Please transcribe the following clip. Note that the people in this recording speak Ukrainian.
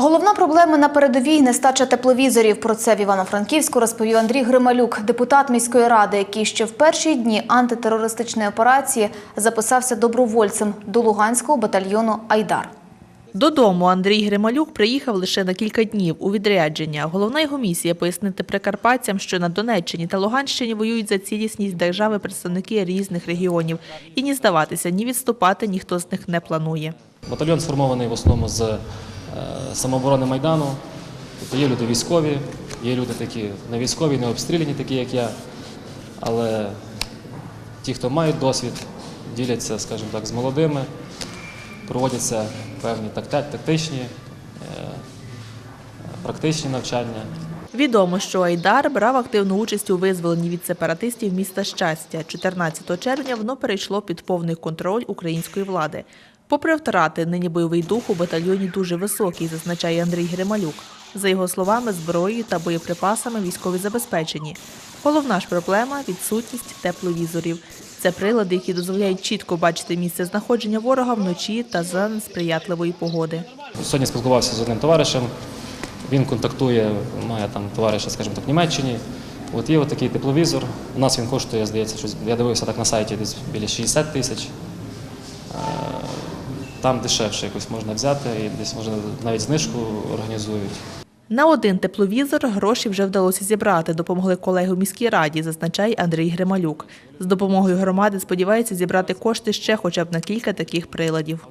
Головна проблема на передовій нестача тепловізорів. Про це в Івано-Франківську розповів Андрій Грималюк, депутат міської ради, який ще в перші дні антитерористичної операції записався добровольцем до Луганського батальйону Айдар. Додому Андрій Грималюк приїхав лише на кілька днів у відрядження. Головна його місія – пояснити прикарпатцям, що на Донеччині та Луганщині воюють за цілісність держави представники різних регіонів. І ні здаватися, ні відступати ніхто з них не планує. Батальйон сформований в основному з самооборони Майдану. Тобто є люди військові, є люди такі не військові, не обстріляні, такі як я. Але ті, хто мають досвід, діляться, скажімо так, з молодими, проводяться певні тактичні, е, практичні навчання. Відомо, що Айдар брав активну участь у визволенні від сепаратистів міста Щастя. 14 червня воно перейшло під повний контроль української влади. Попри втрати, нині бойовий дух у батальйоні дуже високий, зазначає Андрій Грималюк. За його словами, зброєю та боєприпасами військові забезпечені. Головна ж проблема відсутність тепловізорів. Це прилади, які дозволяють чітко бачити місце знаходження ворога вночі та за несприятливої погоди. Сьогодні спілкувався з одним товаришем. Він контактує, має там товариша, скажімо так, в Німеччині. От є такий тепловізор. У нас він коштує, здається, щось, я дивився так на сайті десь біля 60 тисяч. Там дешевше якось можна взяти і десь можна навіть знижку організують. На один тепловізор гроші вже вдалося зібрати. Допомогли колеги у міській раді, зазначає Андрій Грималюк. З допомогою громади сподівається зібрати кошти ще хоча б на кілька таких приладів.